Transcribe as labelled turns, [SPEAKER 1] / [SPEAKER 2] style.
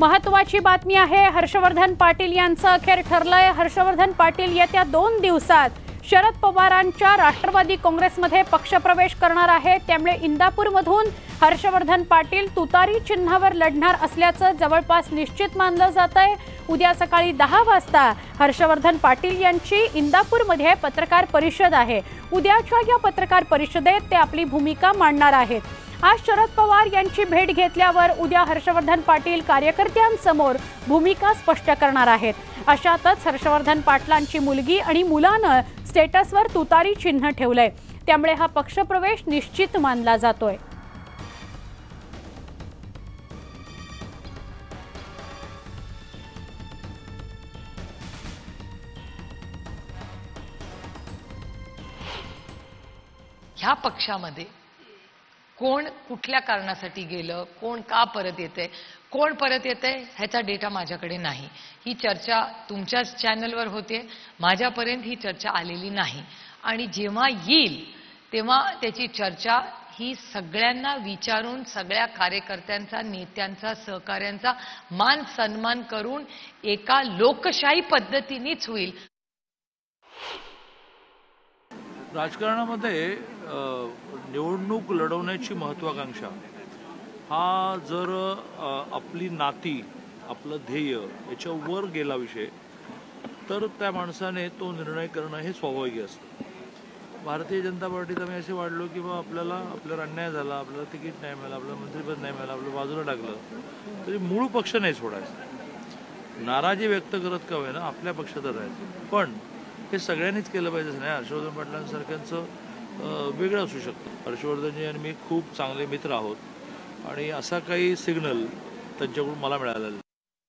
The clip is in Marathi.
[SPEAKER 1] महत्वाची बातमी आहे हर्षवर्धन पाटील यांचं अखेर ठरलंय. हर्षवर्धन पाटील येत्या दोन दिवसात शरद पवारांच्या राष्ट्रवादी काँग्रेसमध्ये पक्षप्रवेश करणार आहेत त्यामुळे इंदापूरमधून हर्षवर्धन पाटील तुतारी चिन्हावर लढणार असल्याचं जवळपास निश्चित मानलं जात आहे उद्या सकाळी दहा वाजता हर्षवर्धन पाटील यांची इंदापूरमध्ये पत्रकार परिषद आहे. उद्याच्या या पत्रकार परिषदेत ते आपली भूमिका मांडणार आहेत. आज शरद पवार यांची भेट घेतल्यावर उद्या हर्षवर्धन पाटील कार्यकर्त्यांसमोर भूमिका स्पष्ट करणार आहेत. अशातच हर्षवर्धन पाटलांची मुलगी आणि मुलानं स्टेटसवर तुतारी चिन्ह ठेवलंय. त्यामुळे हा पक्षप्रवेश निश्चित मानला जातोय.
[SPEAKER 2] ह्या पक्षामध्ये कोण कुठल्या कारणासाठी गेलं कोण का परत येतंय कोण परत येतंय ह्याचा डेटा माझ्याकडे नाही. ही चर्चा तुमच्याच चॅनलवर होते माझ्यापर्यंत ही चर्चा आलेली नाही. आणि जेव्हा येईल तेव्हा त्याची चर्चा ही सगळ्यांना विचारून सगळ्या कार्यकर्त्यांचा नेत्यांचा सहकाऱ्यांचा मान सन्मान करून एका लोकशाही पद्धतीनेच होईल.
[SPEAKER 3] राजकारणामध्ये निवडणूक लढवण्याची महत्वाकांक्षा हा जर आपली नाती आपलं ध्येय याच्यावर गेला विषय तर त्या माणसाने तो निर्णय करणं हे स्वाभाविक असतं. भारतीय जनता पार्टीत आम्ही असे वाढलो की बा आपल्याला आपल्यावर अन्याय झाला आपल्याला तिकीट नाही मिळालं आपल्याला मंत्रिपद नाही मिळालं आपलं बाजूला टाकलं तरी मूळ पक्ष नाही सोडायचा. नाराजी व्यक्त करत का होईना आपल्या पक्षातच राहायचं. पण हे सगळ्यांनीच केलं पाहिजे नाही. हर्षवर्धन पाटलांसारख्यांचं वेगळं असू शकतं. हर्षवर्धनजी आणि मी खूप चांगले मित्र आहोत. आणि असा काही सिग्नल त्यांच्याकडून मला मिळालेला